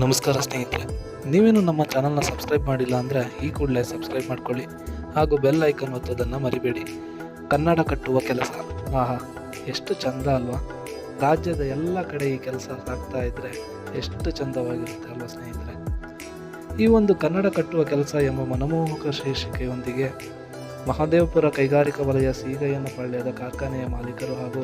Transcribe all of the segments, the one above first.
ನಮಸ್ಕಾರ ಸ್ನೇಹಿತರೆ. ನೀವೇನು ನಮ್ಮ ಚಾನಲ್ನ ಸಬ್ಸ್ಕ್ರೈಬ್ ಮಾಡಿಲ್ಲ ಅಂದರೆ ಈ ಕೂಡಲೇ ಸಬ್ಸ್ಕ್ರೈಬ್ ಮಾಡ್ಕೊಳ್ಳಿ. ಹಾಗೂ ಬೆಲ್ ಐಕನ್ ಒತ್ತೋದನ್ನು ಮರಿಬೇಡಿ. ಕನ್ನಡ ಕಟ್ಟುವ ಕೆಲಸ. ಆಹಾ, ಎಷ್ಟು ಚಂದ ಅಲ್ವಾ? ರಾಜ್ಯದ ಎಲ್ಲ ಕಡೆ ಈ ಕೆಲಸ ಸಾಕ್ತಾ ಇದ್ದರೆ ಎಷ್ಟು ಚಂದವಾಗಿರುತ್ತೆ ಅಲ್ವಾ ಸ್ನೇಹಿತರೆ? ಈ ಒಂದು ಕನ್ನಡ ಕಟ್ಟುವ ಕೆಲಸ ಎಂಬ ಮನಮೋಹಕ ಶೀರ್ಷಿಕೆಯೊಂದಿಗೆ ಮಹದೇವಪುರ ಕೈಗಾರಿಕಾ ವಲಯ ಸೀಗಯ್ಯನ ಪಾಳ್ಯದ ಕಾರ್ಖಾನೆಯ ಮಾಲೀಕರು ಹಾಗೂ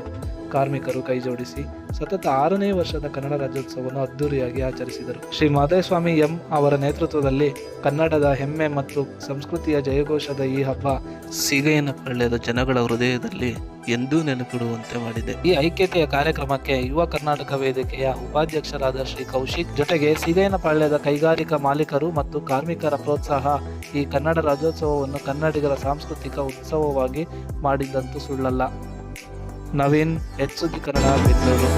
ಕಾರ್ಮಿಕರು ಕೈಜೋಡಿಸಿ ಸತತ ಆರನೇ ವರ್ಷದ ಕನ್ನಡ ರಾಜ್ಯೋತ್ಸವವನ್ನು ಅದ್ದೂರಿಯಾಗಿ ಆಚರಿಸಿದರು. ಶ್ರೀ ಮಾದೇಸ್ವಾಮಿ ಎಂ ಅವರ ನೇತೃತ್ವದಲ್ಲಿ ಕನ್ನಡದ ಹೆಮ್ಮೆ ಮತ್ತು ಸಂಸ್ಕೃತಿಯ ಜಯಘೋಷದ ಈ ಹಬ್ಬ ಸೀಗಯ್ಯನ ಪಾಳ್ಯದ ಜನಗಳ ಹೃದಯದಲ್ಲಿ ಎಂದೂ ನೆನಪಿಡುವಂತೆ ಮಾಡಿದೆ. ಈ ಐಕ್ಯತೆಯ ಕಾರ್ಯಕ್ರಮಕ್ಕೆ ಯುವ ಕರ್ನಾಟಕ ವೇದಿಕೆಯ ಉಪಾಧ್ಯಕ್ಷರಾದ ಶ್ರೀ ಕೌಶಿಕ್ ಜೊತೆಗೆ ಸಿದೇನಪಾಳ್ಯದ ಪಾಳ್ಯದ ಕೈಗಾರಿಕಾ ಮಾಲೀಕರು ಮತ್ತು ಕಾರ್ಮಿಕರ ಪ್ರೋತ್ಸಾಹ ಈ ಕನ್ನಡ ರಾಜ್ಯೋತ್ಸವವನ್ನು ಕನ್ನಡಿಗರ ಸಾಂಸ್ಕೃತಿಕ ಉತ್ಸವವಾಗಿ ಮಾಡಿದ್ದಂತೂ ಸುಳ್ಳಲ್ಲ. ನವೀನ್ ಹೆಚ್ಚುಗಿ ಕನ್ನಡ, ಬೆಂಗಳೂರು.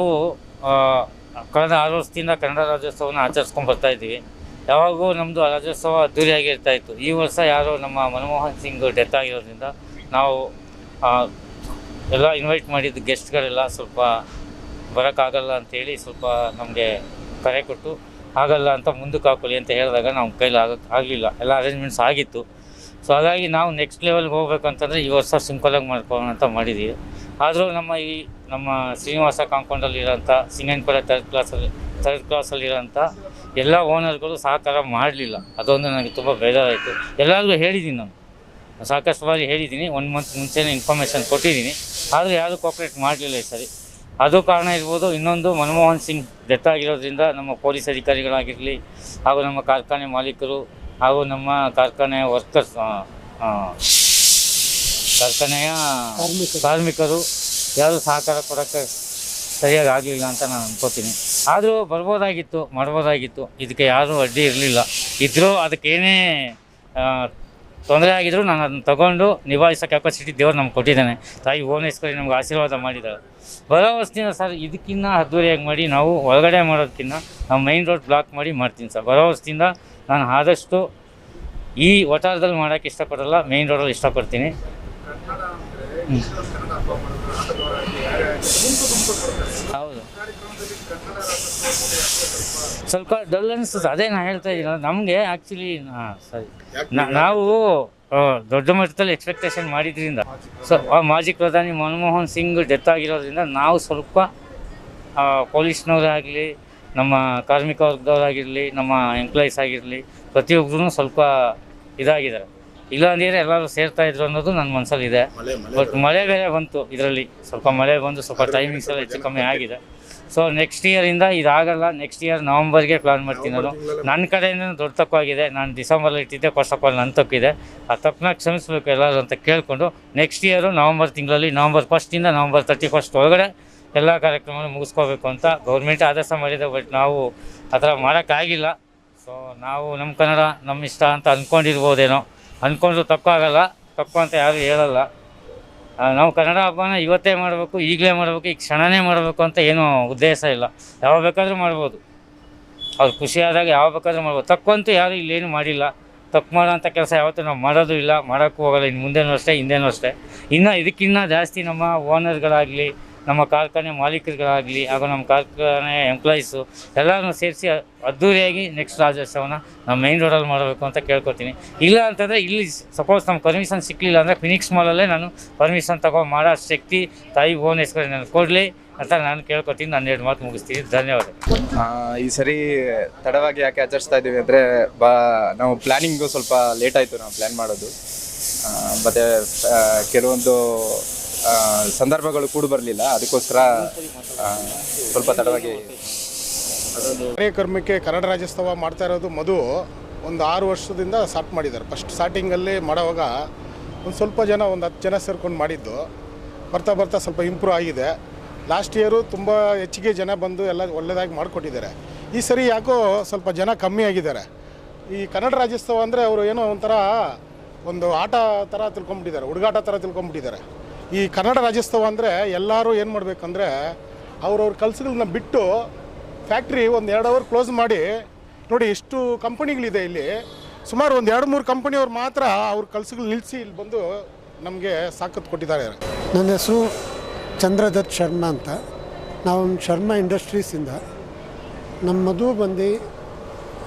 ನಾವು ಕಳೆದ ಆರು ವರ್ಷದಿಂದ ಕನ್ನಡ ರಾಜ್ಯೋತ್ಸವವನ್ನು ಆಚರಿಸ್ಕೊಂಡು ಬರ್ತಾ ಇದ್ದೀವಿ. ಯಾವಾಗೂ ನಮ್ಮದು ರಾಜ್ಯೋತ್ಸವ ಅದ್ದೂರಿಯಾಗಿ ಇರ್ತಾ ಇತ್ತು. ಈ ವರ್ಷ ಯಾರೋ ನಮ್ಮ ಮನಮೋಹನ್ ಸಿಂಗ್ ಡೆತ್ ಆಗಿರೋದ್ರಿಂದ ನಾವು ಎಲ್ಲ ಇನ್ವೈಟ್ ಮಾಡಿದ್ದು ಗೆಸ್ಟ್ಗಳೆಲ್ಲ ಸ್ವಲ್ಪ ಬರೋಕ್ಕಾಗಲ್ಲ ಅಂಥೇಳಿ ಸ್ವಲ್ಪ ನಮಗೆ ಕರೆ ಕೊಟ್ಟು, ಆಗಲ್ಲ ಅಂತ ಮುಂದಕ್ಕೆ ಹಾಕೊಳ್ಳಿ ಅಂತ ಹೇಳಿದಾಗ ನಮ್ಮ ಕೈಲಿ ಆಗ, ಆಗಲಿಲ್ಲ. ಎಲ್ಲ ಅರೇಂಜ್ಮೆಂಟ್ಸ್ ಆಗಿತ್ತು. ಸೊ ಹಾಗಾಗಿ ನಾವು ನೆಕ್ಸ್ಟ್ ಲೆವೆಲ್ಗೆ ಹೋಗ್ಬೇಕಂತಂದರೆ ಈ ವರ್ಷ ಸಿಂಪಲಾಗಿ ಮಾಡ್ಕೊಳ್ಳೋಣ ಅಂತ ಮಾಡಿದ್ದೀವಿ ಆದರೂ ನಮ್ಮ ಈ ನಮ್ಮ ಶ್ರೀನಿವಾಸ ಕಾಂಪೌಂಡಲ್ಲಿರೋಂಥ ಸಿಂಗನ್ಪುರ ತರ್ಡ್ ಕ್ಲಾಸಲ್ಲಿ ತರ್ಡ್ ಕ್ಲಾಸಲ್ಲಿರೋಂಥ ಎಲ್ಲ ಓನರ್ಗಳು ಸಹಕಾರ ಮಾಡಲಿಲ್ಲ. ಅದೊಂದು ನನಗೆ ತುಂಬ ಬೇಜಾರಾಯಿತು. ಎಲ್ಲರಿಗೂ ಹೇಳಿದ್ದೀನಿ ನಾನು. ಸಾಕಷ್ಟು ಬಾರಿ ಹೇಳಿದ್ದೀನಿ ಒನ್ ಮಂತ್ ಮುಂಚೆನೇ ಇನ್ಫಾರ್ಮೇಷನ್ ಕೊಟ್ಟಿದ್ದೀನಿ ಆದರೆ ಯಾರೂ ಕೋಪ್ರೇಟ್ ಮಾಡಲಿಲ್ಲ ಈ ಸರಿ. ಅದು ಕಾರಣ ಇರ್ಬೋದು, ಇನ್ನೊಂದು ಮನಮೋಹನ್ ಸಿಂಗ್ ಡೆತ್ ಆಗಿರೋದ್ರಿಂದ ನಮ್ಮ ಪೊಲೀಸ್ ಅಧಿಕಾರಿಗಳಾಗಿರಲಿ ಹಾಗೂ ನಮ್ಮ ಕಾರ್ಖಾನೆ ಮಾಲೀಕರು ಹಾಗೂ ನಮ್ಮ ಕಾರ್ಖಾನೆ ವರ್ಕರ್ಸ್ ಕಾರ್ಖಾನೆಯ ಕಾರ್ಮಿಕರು. ಯಾರು ಸಹಕಾರ ಕೊಡೋಕ್ಕೆ ಸರಿಯಾಗಿ ಆಗಲಿಲ್ಲ ಅಂತ ನಾನು ಅನ್ಕೋತೀನಿ. ಆದರೂ ಬರ್ಬೋದಾಗಿತ್ತು ಮಾಡ್ಬೋದಾಗಿತ್ತು. ಇದಕ್ಕೆ ಯಾರೂ ಅಡ್ಡಿ ಇರಲಿಲ್ಲ. ಇದ್ದರೂ ಅದಕ್ಕೇನೇ ತೊಂದರೆ ಆಗಿದ್ರು ನಾನು ಅದನ್ನು ತೊಗೊಂಡು ನಿಭಾಯಿಸೋ ಕೆಪಾಸಿಟಿ ದೇವರು ನಮ್ಗೆ ಕೊಟ್ಟಿದ್ದಾನೆ. ತಾಯಿ ಭುವನೇಶ್ವರಿ ನಮ್ಗೆ ಆಶೀರ್ವಾದ ಮಾಡಿದ್ದಾರೆ. ಬರೋ ವರ್ಷದಿಂದ ಸರ್ ಇದಕ್ಕಿಂತ ಅದ್ದೂರಿಯಾಗಿ ಮಾಡಿ ನಾವು ಒಳಗಡೆ ಮಾಡೋದಕ್ಕಿಂತ ನಾವು ಮೈನ್ ರೋಡ್ ಬ್ಲಾಕ್ ಮಾಡಿ ಮಾಡ್ತೀನಿ ಸರ್. ಬರೋ ವರ್ಷದಿಂದ ನಾನು ಆದಷ್ಟು ಈ ವಟಾರದಲ್ಲಿ ಮಾಡೋಕ್ಕೆ ಇಷ್ಟಪಡಲ್ಲ ಮೈನ್ ರೋಡಲ್ಲಿ ಇಷ್ಟಪಡ್ತೀನಿ. ಹೌದು. ಸ್ವಲ್ಪ ಡಲ್ ಅನಿಸ್ತದೆ ಅದೇ ನಾನು ಹೇಳ್ತಾ ಇದ್ದೀನಿ. ನಮಗೆ ಆ್ಯಕ್ಚುಲಿ ಸರಿ. ನಾ- ನಾವು ದೊಡ್ಡ ಮಟ್ಟದಲ್ಲಿ ಎಕ್ಸ್ಪೆಕ್ಟೇಷನ್ ಮಾಡಿದ್ರಿಂದ. ಸೊ, ಆ, ಮಾಜಿ ಪ್ರಧಾನಿ ಮನಮೋಹನ್ ಸಿಂಗ್ ಡೆತ್ ಆಗಿರೋದ್ರಿಂದ ನಾವು ಸ್ವಲ್ಪ ಪೊಲೀಸ್ನವರಾಗಲಿ ನಮ್ಮ ಕಾರ್ಮಿಕ ವರ್ಗದವರಾಗಿರಲಿ ನಮ್ಮ ಎಂಪ್ಲಾಯೀಸ್ ಆಗಿರಲಿ ಪ್ರತಿಯೊಬ್ಬರೂ ಸ್ವಲ್ಪ ಇದಾಗಿದ್ದಾರೆ. ಇಲ್ಲ ಅಂದಿದ್ರೆ ಎಲ್ಲರೂ ಸೇರ್ತಾ ಇದ್ರು ಅನ್ನೋದು ನನ್ನ ಮನಸ್ಸಲ್ಲಿ ಇದೆ ಬಟ್ ಮಳೆ ಬೇರೆ ಬಂತು ಇದರಲ್ಲಿ. ಸ್ವಲ್ಪ ಮಳೆ ಬಂದು ಸ್ವಲ್ಪ ಟೈಮಿಂಗ್ಸ್ ಎಲ್ಲ ಹೆಚ್ಚು ಕಮ್ಮಿ ಆಗಿದೆ. ಸೊ ನೆಕ್ಸ್ಟ್ ಇಯರಿಂದ ಇದಾಗಲ್ಲ. ನೆಕ್ಸ್ಟ್ ಇಯರ್ ನವಂಬರ್ಗೆ ಪ್ಲಾನ್ ಮಾಡ್ತೀನಿ ನಾನು. ನನ್ನ ಕಡೆಯಿಂದ ದೊಡ್ಡ ತಪ್ಪಾಗಿದೆ ನಾನು ಡಿಸೆಂಬರಲ್ಲಿ ಇಟ್ಟಿದ್ದೆ. ಫಸ್ಟ್ ಆಫ್ ಆಲ್ ನನ್ನ ತಪ್ಪಿದೆ. ಆ ತಪ್ಪನ್ನ ಕ್ಷಮಿಸಬೇಕು ಎಲ್ಲರೂ ಅಂತ ಕೇಳಿಕೊಂಡು ನೆಕ್ಸ್ಟ್ ಇಯರು ನವಂಬರ್ ತಿಂಗಳಲ್ಲಿ ನವಂಬರ್ ಫಸ್ಟಿಂದ ನವಂಬರ್ ತರ್ಟಿ ಫಸ್ಟ್ ಒಳಗಡೆ ಎಲ್ಲ ಕಾರ್ಯಕ್ರಮವನ್ನು ಮುಗಿಸ್ಕೋಬೇಕು ಅಂತ ಗೌರ್ಮೆಂಟ್ ಆದೇಶ ಮಾಡಿದೆ. ಬಟ್ ನಾವು ಆ ಥರ ಮಾಡೋಕ್ಕಾಗಿಲ್ಲ. ಸೊ ನಾವು ನಮ್ಮ ಕನ್ನಡ ನಮ್ಮ ಇಷ್ಟ ಅಂತ ಅಂದ್ಕೊಂಡಿರ್ಬೋದೇನೋ ಅಂದ್ಕೊಂಡ್ರು ತಪ್ಪಾಗಲ್ಲ ತಪ್ಪು ಅಂತ ಯಾರು ಹೇಳಲ್ಲ. ನಾವು ಕನ್ನಡ ಹಬ್ಬನ ಇವತ್ತೇ ಮಾಡಬೇಕು, ಈಗಲೇ ಮಾಡಬೇಕು, ಈ ಕ್ಷಣನೇ ಮಾಡಬೇಕು ಅಂತ ಏನೂ ಉದ್ದೇಶ ಇಲ್ಲ. ಯಾವಾಗ ಬೇಕಾದರೂ ಮಾಡ್ಬೋದು. ಅವ್ರು ಖುಷಿಯಾದಾಗ ಯಾವಾಗ ಬೇಕಾದರೂ ಮಾಡ್ಬೋದು. ತಕ್ಕಂತೂ ಯಾರು ಇಲ್ಲೇನು ಮಾಡಿಲ್ಲ. ತಪ್ಪು ಮಾಡೋಂಥ ಕೆಲಸ ಯಾವತ್ತೂ ನಾವು ಮಾಡೋದು ಇಲ್ಲ, ಮಾಡೋಕ್ಕೂ ಹೋಗಲ್ಲ. ಇನ್ನು ಮುಂದೆನೂ ಅಷ್ಟೇ, ಹಿಂದೆನೂ ಅಷ್ಟೇ. ಇನ್ನು ಇದಕ್ಕಿನ್ನ ಜಾಸ್ತಿ ನಮ್ಮ ಓನರ್ಗಳಾಗಲಿ ನಮ್ಮ ಕಾರ್ಖಾನೆ ಮಾಲೀಕರುಗಳಾಗಲಿ ಹಾಗೂ ನಮ್ಮ ಕಾರ್ಖಾನೆ ಎಂಪ್ಲಾಯೀಸು ಎಲ್ಲರನ್ನೂ ಸೇರಿಸಿ ಅದ್ದೂರಿಯಾಗಿ ನೆಕ್ಸ್ಟ್ ರಾಜ್ಯೋತ್ಸವನ ನಮ್ಮ ಮೈನ್ ರೋಡಲ್ಲಿ ಮಾಡಬೇಕು ಅಂತ ಕೇಳ್ಕೊತೀನಿ. ಇಲ್ಲ ಅಂತಂದರೆ ಇಲ್ಲಿ ಸಪೋಸ್ ನಮ್ಮ ಪರ್ಮಿಷನ್ ಸಿಕ್ಕಲಿಲ್ಲ ಅಂದರೆ ಫಿನಿಕ್ಸ್ ಮಾಲಲ್ಲೇ ನಾನು ಪರ್ಮಿಷನ್ ತಗೊಂಡು ಮಾಡೋ ಶಕ್ತಿ ತಾಯಿ ಭುವನೇಶ್ವರಿ ನಾನು ಕೊಡಲಿ ಅಂತ ನಾನು ಕೇಳ್ಕೊತೀನಿ. ನಾನು ಎರಡು ಮಾತು ಮುಗಿಸ್ತೀನಿ. ಧನ್ಯವಾದ ಈ ಸರಿ ತಡವಾಗಿ ಯಾಕೆ ಆಚರಿಸ್ತಾ ಇದ್ದೀವಿ ಅಂದರೆ ಬಾ, ನಾವು ಪ್ಲ್ಯಾನಿಂಗು ಸ್ವಲ್ಪ ಲೇಟ್ ಆಯಿತು ನಾವು ಪ್ಲ್ಯಾನ್ ಮಾಡೋದು. ಮತ್ತು ಕೆಲವೊಂದು ಸಂದರ್ಭಗಳು ಕೂಡ ಬರಲಿಲ್ಲ. ಅದಕ್ಕೋಸ್ಕರ ಸ್ವಲ್ಪ ತಡವಾಗಿ ಕಾರ್ಯಕ್ರಮಕ್ಕೆ ಕನ್ನಡ ರಾಜ್ಯೋತ್ಸವ ಮಾಡ್ತಾ ಇರೋದು ಮಧು ಒಂದು ಆರು ವರ್ಷದಿಂದ ಸ್ಟಾರ್ಟ್ ಮಾಡಿದ್ದಾರೆ. ಫಸ್ಟ್ ಸ್ಟಾರ್ಟಿಂಗಲ್ಲಿ ಮಾಡೋವಾಗ ಒಂದು ಸ್ವಲ್ಪ ಜನ, ಒಂದು ಹತ್ತು ಜನ ಸೇರ್ಕೊಂಡು ಮಾಡಿದ್ದು. ಬರ್ತಾ ಬರ್ತಾ ಸ್ವಲ್ಪ ಇಂಪ್ರೂವ್ ಆಗಿದೆ. ಲಾಸ್ಟ್ ಇಯರು ತುಂಬ ಹೆಚ್ಚಿಗೆ ಜನ ಬಂದು ಎಲ್ಲ ಒಳ್ಳೆಯದಾಗಿ ಮಾಡಿಕೊಟ್ಟಿದ್ದಾರೆ. ಈ ಸರಿ ಯಾಕೋ ಸ್ವಲ್ಪ ಜನ ಕಮ್ಮಿ ಆಗಿದ್ದಾರೆ. ಈ ಕನ್ನಡ ರಾಜ್ಯೋತ್ಸವ ಅಂದರೆ ಅವರು ಏನೋ ಒಂಥರ ಒಂದು ಆಟ ಥರ ತಿಳ್ಕೊಂಬಿಟ್ಟಿದ್ದಾರೆ ಹುಡುಗಾಟ ಥರ ತಿಳ್ಕೊಂಬಿಟ್ಟಿದ್ದಾರೆ ಈ ಕನ್ನಡ ರಾಜ್ಯೋತ್ಸವ ಅಂದರೆ ಎಲ್ಲರೂ ಏನು ಮಾಡಬೇಕಂದ್ರೆ ಅವ್ರವ್ರ ಕೆಲಸಗಳನ್ನ ಬಿಟ್ಟು ಫ್ಯಾಕ್ಟ್ರಿ ಒಂದು ಎರಡು ಅವರ್ ಕ್ಲೋಸ್ ಮಾಡಿ, ನೋಡಿ ಎಷ್ಟು ಕಂಪನಿಗಳಿದೆ ಇಲ್ಲಿ. ಸುಮಾರು ಒಂದು ಎರಡು ಮೂರು ಕಂಪನಿಯವ್ರು ಮಾತ್ರ ಅವ್ರ ಕೆಲಸಗಳು ನಿಲ್ಲಿಸಿ ಇಲ್ಲಿ ಬಂದು ನಮಗೆ ಸಾಕತ್ತು ಕೊಟ್ಟಿದ್ದಾರೆ. ನನ್ನ ಹೆಸರು ಚಂದ್ರದತ್ ಶರ್ಮಾ ಅಂತ. ನಾವು ಶರ್ಮಾ ಇಂಡಸ್ಟ್ರೀಸಿಂದ ನಮ್ಮ ಮದುವೆ ಬಂದು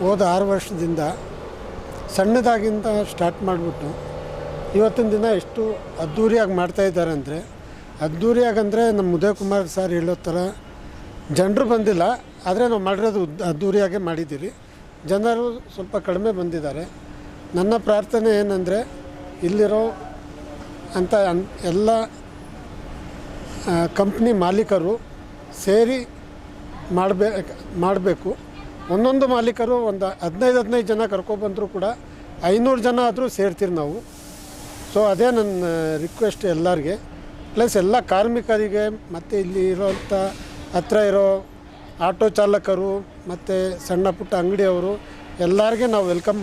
ಹೋದ ಆರು ವರ್ಷದಿಂದ ಸಣ್ಣದಾಗಿಂದ ಸ್ಟಾರ್ಟ್ ಮಾಡಿಬಿಟ್ಟು ಇವತ್ತಿನ ದಿನ ಎಷ್ಟು ಅದ್ಧೂರಿಯಾಗಿ ಮಾಡ್ತಾ ಇದ್ದಾರೆ ಅಂದರೆ ಅದ್ಧೂರಿಯಾಗಿ ಅಂದರೆ ನಮ್ಮ ಉದಯ್ ಕುಮಾರ್ ಸರ್ ಹೇಳೋ ಥರ ಜನರು ಬಂದಿಲ್ಲ, ಆದರೆ ನಾವು ಮಾಡಿರೋದು ಅದ್ಧೂರಿಯಾಗೇ ಮಾಡಿದ್ದೀರಿ. ಜನರು ಸ್ವಲ್ಪ ಕಡಿಮೆ ಬಂದಿದ್ದಾರೆ. ನನ್ನ ಪ್ರಾರ್ಥನೆ ಏನಂದರೆ, ಇಲ್ಲಿರೋ ಅನ್- ಎಲ್ಲ ಕಂಪ್ನಿ ಮಾಲೀಕರು ಸೇರಿ ಮಾಡಬೇ, ಮಾಡಬೇಕು. ಒಂದೊಂದು ಮಾಲೀಕರು ಒಂದು ಹದಿನೈದು ಹದಿನೈದು ಜನ ಕರ್ಕೊಬಂದರೂ ಕೂಡ ಐನೂರು ಜನ ಆದರೂ ಸೇರ್ತೀರಿ ನಾವು. ಸೊ ಅದೇ ನನ್ನ ರಿಕ್ವೆಸ್ಟ್ ಎಲ್ಲರಿಗೆ. ಪ್ಲಸ್ ಎಲ್ಲ ಕಾರ್ಮಿಕರಿಗೆ, ಮತ್ತು ಇಲ್ಲಿ ಇರೋಂಥ ಹತ್ರ ಇರೋ ಆಟೋ ಚಾಲಕರು, ಮತ್ತು ಸಣ್ಣ ಪುಟ್ಟ ಅಂಗಡಿಯವರು, ಎಲ್ಲರಿಗೆ ನಾವು ವೆಲ್ಕಮ್